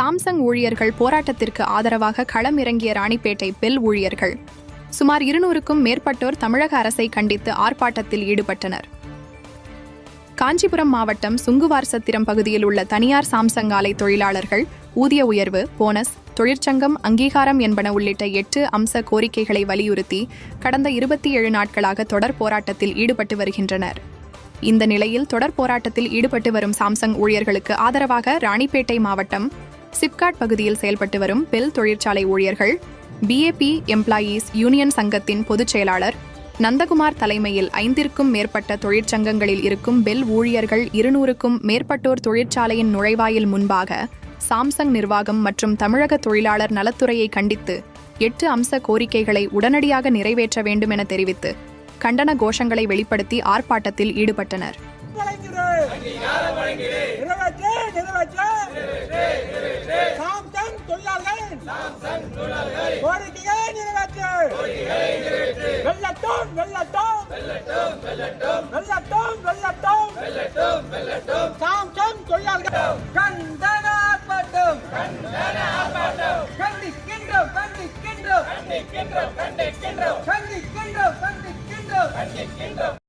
Samsung ஊழியர்கள் போராட்டத்திற்கு ஆதரவாக களம் இறங்கிய ராணிப்பேட்டை பெல் ஊழியர்கள். சுமார் இருநூறுக்கும் மேற்பட்டோர் தமிழக அரசை கண்டித்து ஆர்ப்பாட்டத்தில் ஈடுபட்டனர். காஞ்சிபுரம் மாவட்டம் சுங்குவார் சத்திரம் பகுதியில் உள்ள தனியார் சாம்சங் ஆலை தொழிலாளர்கள் ஊதிய உயர்வு போனஸ் தொழிற்சங்கம் அங்கீகாரம் என்பன உள்ளிட்ட எட்டு அம்ச கோரிக்கைகளை வலியுறுத்தி கடந்த இருபத்தி ஏழு நாட்களாக தொடர் போராட்டத்தில் ஈடுபட்டு வருகின்றனர். இந்த நிலையில் தொடர் போராட்டத்தில் ஈடுபட்டு வரும் சாம்சங் ஊழியர்களுக்கு ஆதரவாக ராணிப்பேட்டை மாவட்டம் சிப்காட் பகுதியில் செயல்பட்டு வரும் பெல் தொழிற்சாலை ஊழியர்கள் பிஏபி எம்ப்ளாயீஸ் யூனியன் சங்கத்தின் பொதுச் செயலாளர் நந்தகுமார் தலைமையில் ஐந்திற்கும் மேற்பட்ட தொழிற்சங்கங்களில் இருக்கும் பெல் ஊழியர்கள் இருநூறுக்கும் மேற்பட்டோர் தொழிற்சாலையின் நுழைவாயில் முன்பாக சாம்சங் நிர்வாகம் மற்றும் தமிழக தொழிலாளர் நலத்துறையை கண்டித்து எட்டு அம்ச கோரிக்கைகளை உடனடியாக நிறைவேற்ற வேண்டும் என தெரிவித்து கண்டன கோஷங்களை வெளிப்படுத்தி ஆர்ப்பாட்டத்தில் ஈடுபட்டனர் வழங்கிடு நிறைவேற்று நிறைவேற்று சாம்சங் தொழிலாளர்கள் கோரிக்கைகளை நிறைவேற்று வெள்ளட்டும் வெள்ளட்டும் வெள்ளட்டும் வெள்ளட்டும் சாம்சங் தொழிலாளர்கள். கண்டன ஆர்ப்பாட்டம். கண்டிக்கின்றோம் கண்டிக்கின்றோம். கண்டிக்கின்றோம் கண்டிக்கின்றோம். கண்டிக்கின்றோம்.